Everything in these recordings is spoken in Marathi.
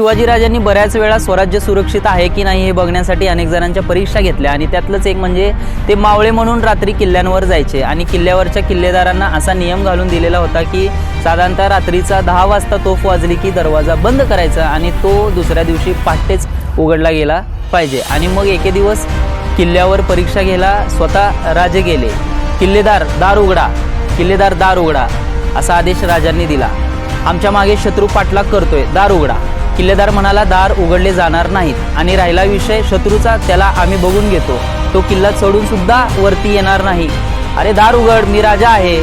शिवाजीराजांनी बऱ्याच वेळा स्वराज्य सुरक्षित आहे की नाही हे बघण्यासाठी अनेक जणांच्या परीक्षा घेतल्या. आणि त्यातलंच एक म्हणजे ते मावळे म्हणून रात्री किल्ल्यांवर जायचे. आणि किल्ल्यावरच्या किल्लेदारांना असा नियम घालून दिलेला होता की साधारणतः रात्रीचा दहा वाजता तोफ वाजली की दरवाजा बंद करायचा आणि तो दुसऱ्या दिवशी पहाटेच उघडला गेला पाहिजे. आणि मग एके दिवस किल्ल्यावर परीक्षा घ्यायला स्वतः राजे गेले. किल्लेदार दार उघडा. किल्लेदार दार उघडा. असा आदेश राजांनी दिला. आमच्या मागे शत्रू पाठलाग करतोय. दार उघडा. किल्लेदार म्हणाला दार उघडले जाणार नाहीत आणि राहिला विषय शत्रूचा त्याला आम्ही बघून घेतो. तो किल्ला चढून सुद्धा वरती येणार नाही. अरे दार उघड मी राजा आहे.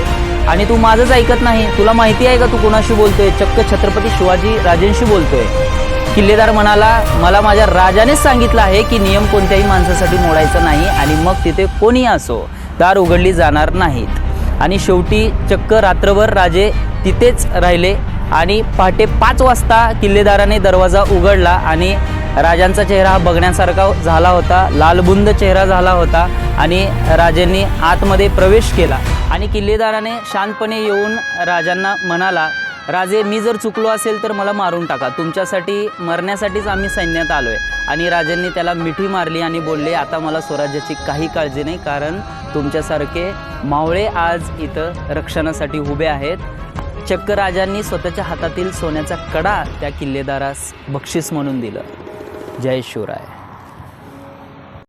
आणि तू माझंच ऐकत नाही. तुला माहिती आहे का तू कुणाशी बोलतोय? चक्क छत्रपती शिवाजी राजेंशी बोलतोय. किल्लेदार म्हणाला मला माझ्या राजानेच सांगितलं आहे की नियम कोणत्याही माणसासाठी मोडायचा नाही आणि मग तिथे कोणी असो दार उघडली जाणार नाहीत. आणि शेवटी चक्क रात्रभर राजे तिथेच राहिले. आणि पहाटे पाच वाजता किल्लेदाराने दरवाजा उघडला आणि राजांचा चेहरा हा बघण्यासारखा झाला होता लालबुंद चेहरा झाला होता आणि राजांनी आतमध्ये प्रवेश केला. आणि किल्लेदाराने शांतपणे येऊन राजांना म्हणाला राजे मी जर चुकलो असेल तर मला मारून टाका. तुमच्यासाठी मरण्यासाठीच आम्ही सैन्यात आलो आहे आणि राजांनी त्याला मिठी मारली आणि बोलले आता मला स्वराज्याची काही काळजी नाही कारण तुमच्यासारखे मावळे आज इथं रक्षणासाठी उभे आहेत. चक्क राजांनी स्वतःच्या हातातील सोन्याचा कडा त्या किल्लेदारास बक्षीस म्हणून दिलं. जय शिवराय.